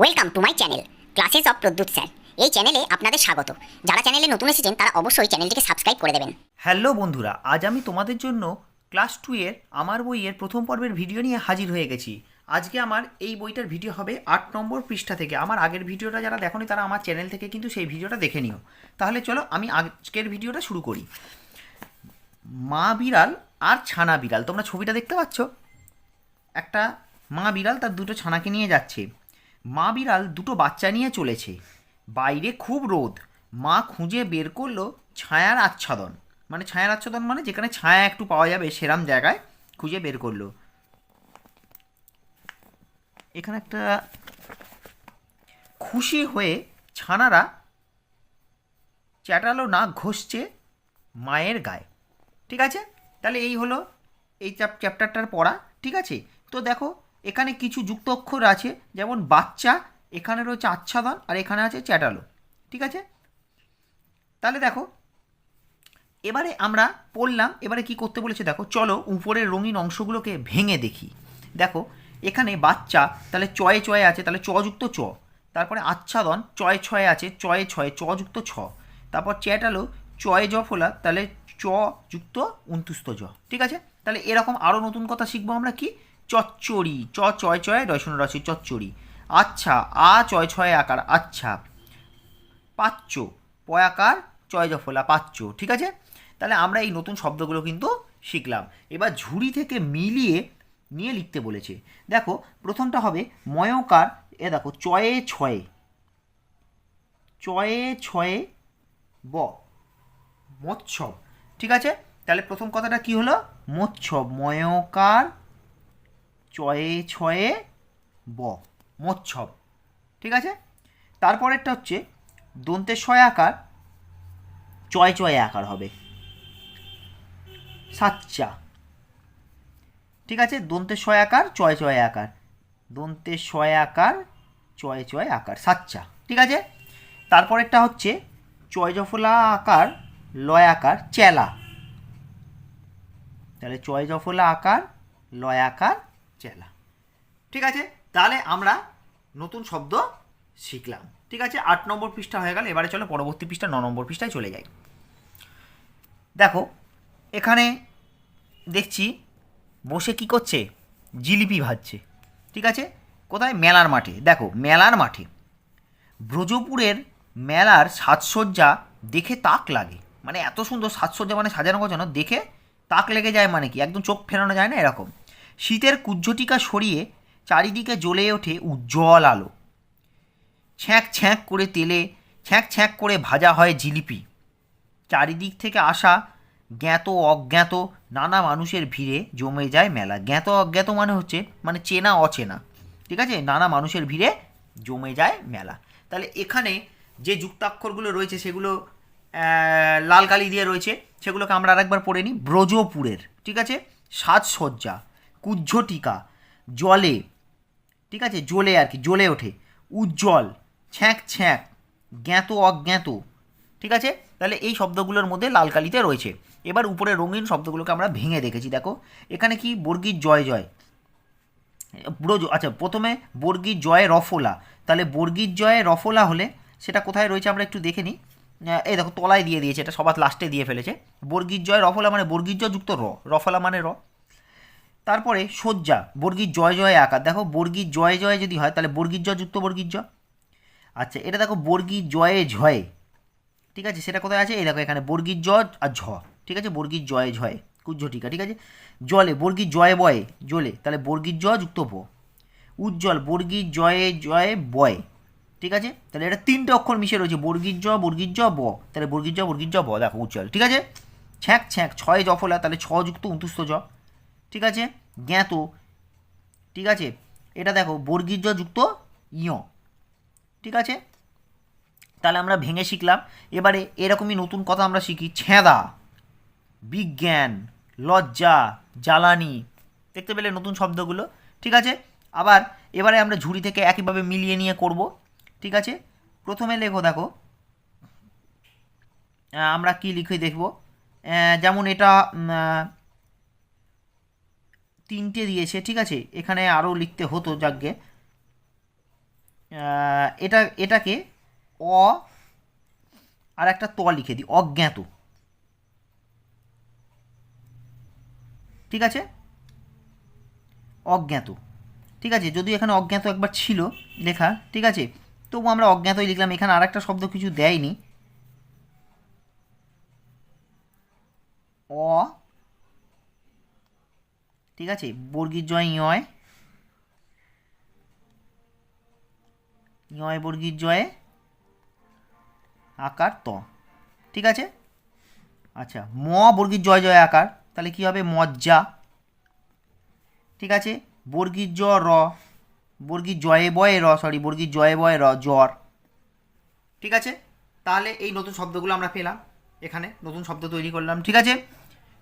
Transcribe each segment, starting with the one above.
Welcome to my channel classes of Pradyut sir এই চ্যানেলে আপনাদের স্বাগত। যারা চ্যানেলে নতুন এসেছেন, তারা অবশ্যই চ্যানেলটিকে সাবস্ক্রাইব করে দেবেন। হ্যালো বন্ধুরা, আজ আমি তোমাদের জন্য ক্লাস টু এর, আমার বইয়ের প্রথম পর্বের ভিডিও নিয়ে হাজির হয়ে গেছি। আজকে আমার এই বইটার ভিডিও হবে আট নম্বর পৃষ্ঠা থেকে। আমার আগের ভিডিওটা যারা দেখোনি, তারা আমার চ্যানেল থেকে কিন্তু সেই ভিডিওটা দেখে নিও। তাহলে চলো আমি আজকের ভিডিওটা শুরু করি। মা বিড়াল আর ছানা বিড়াল। তোমরা ছবিটা দেখতে পাচ্ছ? একটা মা বিড়াল তার দুটো ছানাকে নিয়ে যাচ্ছে। মা বিড়াল দুটো বাচ্চা নিয়ে চলেছে। বাইরে খুব রোদ। মা খুঁজে বের করল ছায়ার আচ্ছাদন। মানে ছায়ার আচ্ছাদন মানে যেখানে ছায়া একটু পাওয়া যাবে সেরাম জায়গায় খুঁজে বের করল। এখানে একটা খুশি হয়ে ছানারা চ্যাটালো না ঘষছে মায়ের গায়ে। ঠিক আছে? তাহলে এই হলো এই চ্যাপ, চ্যাপ্টারটার পড়া। ঠিক আছে? তো দেখো এখানে কিছু যুক্ত অক্ষর আছে, যেমন বাচ্চা, এখানে রয়েছে আচ্ছাদন, আর এখানে আছে চ্যাটালো। ঠিক আছে? তাহলে দেখো, এবারে আমরা পড়লাম, এবারে কি করতে বলেছে দেখো, চলো উপরের রঙিন অংশগুলোকে ভেঙে দেখি। দেখো, এখানে বাচ্চা, তাহলে চয়ে চয়ে আছে, তাহলে চযুক্ত চ। তারপরে আচ্ছাদন, চয়ে ছয়ে আছে, চয়ে ছয়ে চযুক্ত ছ। তারপর চ্যাটালো, চয়ে জ ফোলা, তাহলে চ যুক্ত, উন্তুস্ত জ। ঠিক আছে? তাহলে এরকম আরও নতুন কথা শিখব আমরা কি? চচ্চড়ি, চ চয় চয় রসুন রসি চচ্চড়ি। আচ্ছা আ চয় ছয় আকার আচ্ছা। পাচ্য পয়াকার চয় জফলা পাচ্য ঠিক আছে? তাহলে আমরা এই নতুন শব্দগুলো কিন্তু শিখলাম। এবার ঝুড়ি থেকে মিলিয়ে নিয়ে লিখতে বলেছে। দেখো, প্রথমটা হবে ময়কার, এ দেখো, চয়ে ছয়ে। চয়ে ছয়ে ব মৎসব ঠিক আছে? তাহলে প্রথম কথাটা কি হলো? মৎসব ময়কার চয়ে ছয়ে ব, মৎসব। ঠিক আছে? তারপরেরটা হচ্ছে দন্তের ছয় আকার, চয় চয় আকার হবে। সাচ্চা। ঠিক আছে? দন্তের ছয় আকার, চয় চয় আকার। দন্তের ছয় আকার, চয় চয় আকার। সাচ্চা। ঠিক আছে? তারপরেরটা হচ্ছে চয় জফলা আকার, লয় আকার, চেলা। তাহলে চয় জফলা আকার, লয় আকার চেলা। ঠিক আছে? তাহলে আমরা নতুন শব্দ শিখলাম। ঠিক আছে? আট নম্বর পৃষ্ঠা হয়ে গেল, এবারে চলো পরবর্তী পৃষ্ঠা ন নম্বর পৃষ্ঠায় চলে যাই। দেখো, এখানে দেখছি, বসে কি করছে? জিলিপি ভাজছে। ঠিক আছে? কোথায়? মেলার মাঠে। দেখো, মেলার মাঠে। ব্রজপুরের মেলার সাজসজ্জা দেখে তাক লাগে। মানে এত সুন্দর সাজসজ্জা মানে সাজানো গোছানো, দেখে তাক লেগে যায় মানে কি? একদম চোখ ফেরানো যায় না এরকম। শীতের কুজ্জটিকা সরিয়ে চারিদিকে জ্বলে ওঠে উজ্জ্বল আলো। ছ্যাঁক ছ্যাঁক করে তেলে, ছ্যাঁক ছ্যাঁক করে ভাজা হয় জিলিপি। চারিদিক থেকে আসা জ্ঞাত অজ্ঞাত নানা মানুষের ভিড়ে জমে যায় মেলা। জ্ঞাত অজ্ঞাত মানে হচ্ছে মানে চেনা অচেনা। ঠিক আছে? নানা মানুষের ভিড়ে জমে যায় মেলা। তাহলে এখানে যে যুক্তাক্ষরগুলো রয়েছে, সেগুলো লাল কালি দিয়ে রয়েছে, সেগুলোকে আমরা আরেকবার পড়ে নিই। ব্রজপুরের। ঠিক আছে? সাজসজ্জা। কুজ্ঝটিকা, জলে, ঠিক আছে, জ্বলে আর কি, জ্বলে ওঠে, উজ্জ্বল, ছ্যাঁক ছ্যাঁক, জ্ঞাত অজ্ঞাত, ঠিক আছে? তাহলে এই শব্দগুলোর মধ্যে লাল কালিতে রয়েছে। এবার উপরে রঙিন শব্দগুলোকে আমরা ভেঙে দেখেছি, দেখো। এখানে কি? বর্গীর জয় জয়। ব্রজ আচ্ছা প্রথমে বর্গীর জয়ে রফলা। তাহলে বর্গীর জয়ে রফলা হলে সেটা কোথায় রয়েছে আমরা একটু দেখে নিই এই দেখো, তলায় দিয়ে দিয়েছে, এটা সবার লাস্টে দিয়ে ফেলেছে। বর্গীর জয় রফলা মানে বর্গীর যুক্ত র। রফলা মানে র। তারপরে সজ্জা বর্গীর জয় জয় আকার দেখো, বর্গীর জয় জয় যদি হয়, তাহলে বর্গীর জ যুক্ত বর্গীর জ আচ্ছা এটা দেখো, বর্গীর জয়ে, ঝয়ে। ঠিক আছে, সেটা কোথায় আছে? এই দেখো, এখানে বর্গীর জ আর ঝ। ঠিক আছে, বর্গীর জয়ে, ঝয়ে। কুজ্জ টিকা ঠিক আছে? জলে, বর্গীর জয়ে, বয়ে। জলে, তাহলে বর্গীর জ যুক্ত ব উজ্জ্বল, বর্গীর জয়ে জয়ে, বয়। ঠিক আছে? তাহলে এটা তিনটে অক্ষর মিশে রয়েছে, বর্গীর জ বর্গীর জ, ব। তাহলে বর্গীর জ বর্গীর জ, ব। দেখো, উজ্জ্বল। ঠিক আছে? ছ্যাঁক ছ্যাঁক, ছয় জফলা তাহলে ছ যুক্ত উন্তুস্ত জ। ঠিক আছে? জ্ঞাত। ঠিক আছে? এটা দেখো বর্গীর জ যুক্ত ইয়। ঠিক আছে? তাহলে আমরা ভেঙে শিখলাম। এবারে এরকমই নতুন কথা আমরা শিখি। ছেঁদা বিজ্ঞান, লজ্জা, জ্বালানি। দেখতে পেলে নতুন শব্দগুলো। ঠিক আছে? আবার এবারে আমরা ঝুড়ি থেকে একইভাবে মিলিয়ে নিয়ে করব। ঠিক আছে? প্রথমে লেখো, দেখো। আমরা কি লিখে দেখব? যেমন এটা তিনটে দিয়েছে, ঠিক আছে? এখানে আরও লিখতে হতো যাকে এটা, এটাকে অ আর একটা ত লিখে দিই, অজ্ঞাত। ঠিক আছে? অজ্ঞাত। ঠিক আছে? যদিও এখানে অজ্ঞাত একবার ছিল লেখা, ঠিক আছে? তবু আমরা অজ্ঞাতই লিখলাম, এখানে আর একটা শব্দ কিছু দেয়নি। অ ঠিক আছে? বর্গীর জয় ইয়। ইয় বর্গীর জয়ে, আকার ত। ঠিক আছে? আচ্ছা ম বর্গীর জয় জয়, আকার। তাহলে কি হবে? মজ্জা। ঠিক আছে? বর্গীর জ, র। বর্গীর জয়ে, বয়ে, র সরি বর্গীর জয়ে, বয়ে, র জ্বর ঠিক আছে? তাহলে এই নতুন শব্দগুলো আমরা পেলাম এখানে। নতুন শব্দ তৈরি করলাম। ঠিক আছে?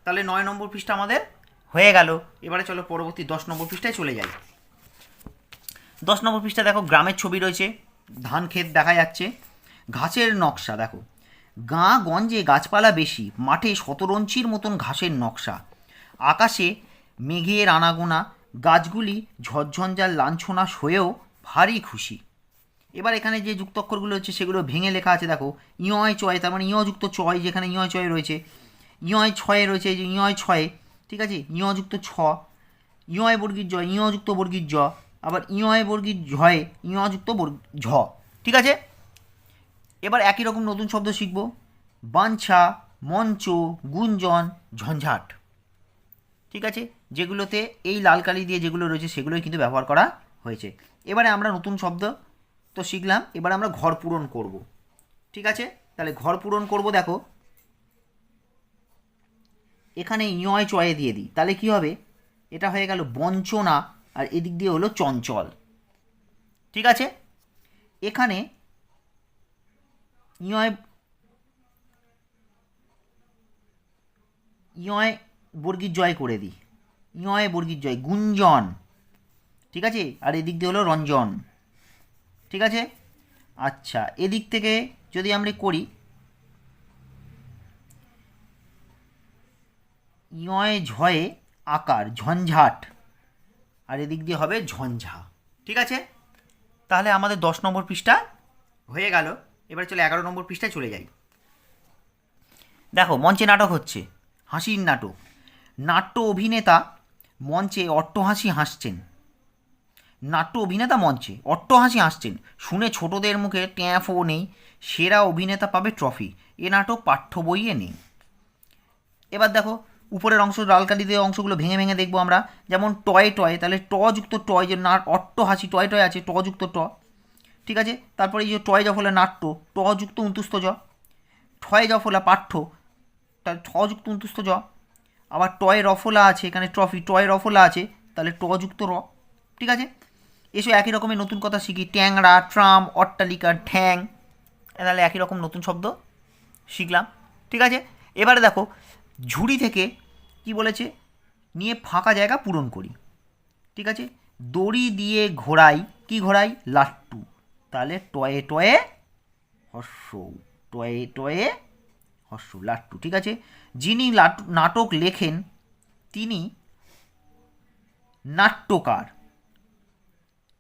তাহলে নয় নম্বর পৃষ্ঠা আমাদের হয়ে গেল। এবারে চলো পরবর্তী দশ নম্বর পৃষ্ঠায় চলে যাই। দশ নম্বর পৃষ্ঠা দেখো, গ্রামের ছবি রয়েছে, ধান ক্ষেত দেখা যাচ্ছে। ঘাসের নকশা দেখো। গাঁ গঞ্জে গাছপালা বেশি, মাঠে শতরঞ্চির মতন ঘাসের নকশা। আকাশে মেঘের আনাগোনা, গাছগুলি ঝরঝঞ্ঝার লাঞ্ছনা সয়েও ভারী খুশি। এবার এখানে যে যুক্তক্ষরগুলো হচ্ছে সেগুলো ভেঙে লেখা আছে দেখো। ইয় চয়, তার মানে ইয় যুক্ত চয়, যেখানে ইয় চয় রয়েছে। ইয় ছয়ে রয়েছে যে ইয় ছয়ে ঠিক আছে? ইয় যুক্ত ছ। ইয় বর্গীর জ ইয় যুক্ত বর্গীর জ। আবার ইয় বর্গীর ঝয়ে ইয় যুক্ত বর্গ, ঝ। ঠিক আছে? এবার একই রকম নতুন শব্দ শিখব। বাঞ্ছা, মঞ্চ, গুঞ্জন, ঝঞ্ঝাট। ঠিক আছে? যেগুলোতে এই লাল কালি দিয়ে যেগুলো রয়েছে সেগুলোই কিন্তু ব্যবহার করা হয়েছে। এবারে আমরা নতুন শব্দ তো শিখলাম। এবার আমরা ঘর পূরণ করব। ঠিক আছে? তাহলে ঘর পূরণ করব দেখো। এখানে ইয় চয়ে দিয়ে দিই। তাহলে কি হবে? এটা হয়ে গেল বঞ্চনা, আর এদিক দিয়ে হলো চঞ্চল। ঠিক আছে? এখানে ইয় ইয় বর্গীর জয় করে দিই। ইয় বর্গীর জয় গুঞ্জন। ঠিক আছে? আর এদিক দিয়ে হলো রঞ্জন। ঠিক আছে? আচ্ছা এদিক থেকে যদি আমরা করি ইয় ঝয়ে আকার, ঝঞ্ঝাট। আর এদিক দিয়ে হবে ঝঞ্ঝা। ঠিক আছে? তাহলে আমাদের দশ নম্বর পৃষ্ঠা হয়ে গেল। এবার চলে এগারো নম্বর পৃষ্ঠায় চলে যাই। দেখো, মঞ্চে নাটক হচ্ছে, হাসির নাটক। নাট্য অভিনেতা মঞ্চে অট্টহাসি হাসছেন। নাট্য অভিনেতা মঞ্চে অট্টহাসি হাসছেন। শুনে ছোটদের মুখে ট্যাঁফও নেই, সেরা অভিনেতা পাবে ট্রফি। এ নাটক পাঠ্য বইয়ে নেই। এবার দেখো উপরের অংশ লালকালি দিয়ে অংশগুলো ভেঙে ভেঙে দেখব আমরা। যেমন টয় টয়, তাহলে ট যুক্ত টয় যে না অট্ট হাসি, টয় টয় আছে, ট যুক্ত ট। ঠিক আছে? তারপরে এই যে টয় জফলা নাট্য, ট যুক্ত উন্তুস্ত জ। ঠয় জফলা পাঠ্য তাহলে ঠ যুক্ত উন্তুস্ত জ। আবার টয় রফলা আছে, এখানে ট্রফি, টয় রফলা আছে, তাহলে ট যুক্ত র। ঠিক আছে? এসব একই রকমের নতুন কথা শিখি, ট্যাংরা, ট্রাম, অট্টালিকা, ঠ্যাং তাহলে একই রকম নতুন শব্দ শিখলাম। ঠিক আছে? এবারে দেখো ঝুড়ি থেকে, কি বলেছে? নিয়ে ফাঁকা জায়গা পূরণ করি। ঠিক আছে? দড়ি দিয়ে ঘোরাই কি ঘোরাই লাট্টু। তাহলে টয়ে টয়ে হর্ষ, টয়ে টয়ে হর্ষ, লাট্টু। ঠিক আছে? যিনি নাটক লেখেন, তিনি নাট্যকার।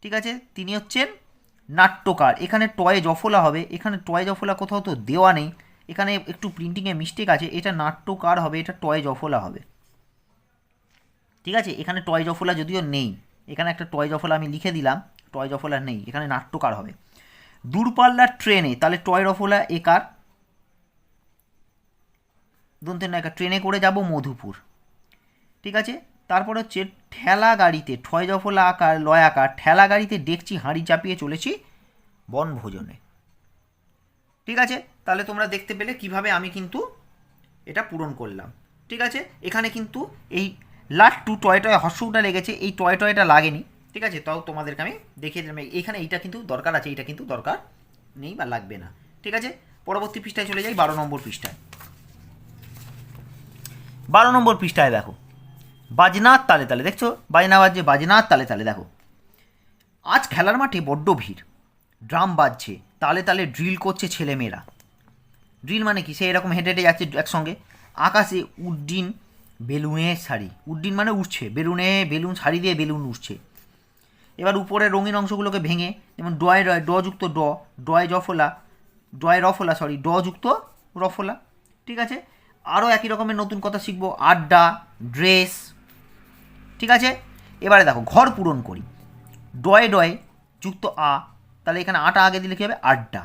ঠিক আছে? তিনি হচ্ছেন নাট্যকার। এখানে টয়ে জফলা হবে। এখানে টয়ে জফলা কোথাও তো দেওয়া নেই। এখানে একটু প্রিন্টিংয়ে মিস্টেক আছে, এটা নাট্যকার হবে, এটা টয় জফলা হবে। ঠিক আছে? এখানে টয় জফলা যদিও নেই, এখানে একটা টয় জফলা আমি লিখে দিলাম টয় জফলা নেই, এখানে নাট্যকার হবে। দূরপাল্লার ট্রেনে তাহলে টয় রফলা একার দন্তের নায়িকা ট্রেনে করে যাব মধুপুর। ঠিক আছে? তারপর হচ্ছে ঠেলা গাড়িতে ঠয় জফলা আকার, লয় আকার, ঠেলা গাড়িতে ডেকচি হাঁড়ি চাপিয়ে চলেছি বনভোজনে। ঠিক আছে? তাহলে তোমরা দেখতে পেলে কীভাবে আমি কিন্তু এটা পূরণ করলাম। ঠিক আছে? এখানে কিন্তু এই লাস্ট টু টয় টয় হর্ষটা লেগেছে। এই টয় টয়টা লাগেনি। ঠিক আছে? তাও তোমাদেরকে আমি দেখিয়ে দিলাম। এখানে এইটা কিন্তু দরকার আছে। এইটা কিন্তু দরকার নেই বা লাগবে না। ঠিক আছে? পরবর্তী পৃষ্ঠায় চলে যাই। বারো নম্বর পৃষ্ঠায়। বারো নম্বর পৃষ্ঠায় দেখো। বাজনার তালে তালে। দেখছ? বাজনা বাজছে, বাজনার তালে তালে। দেখো। আজ খেলার মাঠে বড্ড ভিড়। ড্রাম বাজছে। তালে তালে ড্রিল করছে ছেলেমেয়েরা। ড্রিল মানে কি? সে এরকম হেঁটে হেঁটে যাচ্ছে একসঙ্গে। আকাশে উড্ডিন বেলুনের শাড়ি। উড্ডিন মানে উঠছে বেলুনে, বেলুন শাড়ি দিয়ে বেলুন উঠছে এবার উপরে রঙিন অংশগুলোকে ভেঙে, যেমন ডয় রয় ড যুক্ত ড ডয় জফলা ডয় রফলা সরি ড যুক্ত রফলা, ঠিক আছে? আরও একই রকমের নতুন কথা শিখব। আড্ডা, ড্রেস, ঠিক আছে? এবারে দেখো, ঘর পূরণ করি। ডয়ে ডয়ে যুক্ত আ তাহলে এখানে আটা আগে দিলে কী হবে? আড্ডা।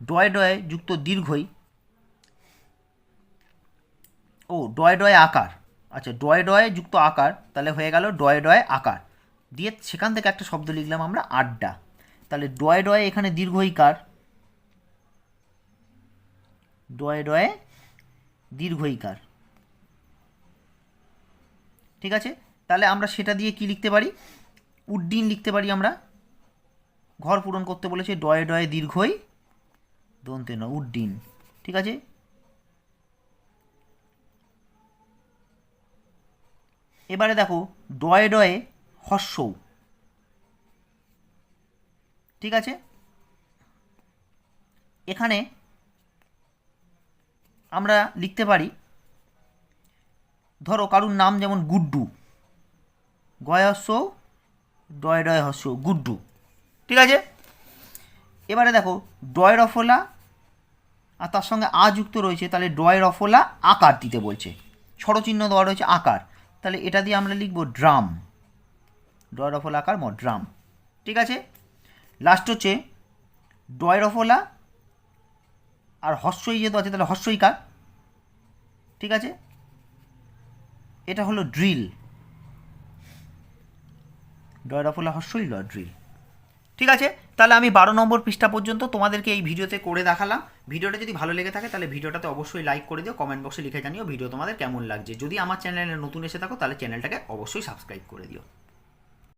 ডয়ে ডয়ে যুক্ত দীর্ঘই। ও, ডয় ডয় আকার। আচ্ছা ডয় ডয়ে যুক্ত আকার, তাহলে হয়ে গেল ডয় ডয় আকার। দিয়ে সেখান থেকে একটা শব্দ লিখলাম আমরা, আড্ডা। তাহলে ডয় ডয়ে এখানে দীর্ঘইকার ডয়ে ডয়ে দীর্ঘইকার ঠিক আছে? তাহলে আমরা সেটা দিয়ে কি লিখতে পারি? উড্ডিন লিখতে পারি আমরা। ঘর পূরণ করতে বলেছে ডয়ে ডয়ে দীর্ঘই দন্তে ন উড্ডিন। ঠিক আছে? এবারে দেখো, ডয়ে ডয়ে হস্যৌ ঠিক আছে? এখানে আমরা লিখতে পারি, ধরো কারুর নাম যেমন গুড্ডু, গয় হস্য ডয় ডয় হস্য গুড্ডু। ঠিক আছে? এবারে দেখো ডয় রফলা আর তার সঙ্গে আ যুক্ত রয়েছে, তাহলে ডয় রফলা আকার দিতে বলছে। ষড়চিহ্ন দেওয়া রয়েছে আকার। তাহলে এটা দিয়ে আমরা লিখব ড্রাম। ডয় রফলা আকার ম ড্রাম। ঠিক আছে? লাস্ট হচ্ছে ডয় রফলা আর হস্যই যেহেতু আছে, তাহলে হস্যইকার ঠিক আছে? এটা হলো ড্রিল। ডয়রাফুলা হস্যই ল ড্রিল। ঠিক আছে? তাহলে আমি বারো নম্বর পৃষ্ঠা পর্যন্ত তোমাদেরকে এই ভিডিওতে করে দেখালাম। ভিডিওটা যদি ভালো লেগে থাকে, তাহলে ভিডিওটাতে অবশ্যই লাইক করে দিও কমেন্ট বক্সে লিখে জানিও ভিডিও তোমাদের কেমন লাগছে। যদি আমার চ্যানেলে নতুন এসে থাকো, তাহলে চ্যানেলটাকে অবশ্যই সাবস্ক্রাইব করে দিও।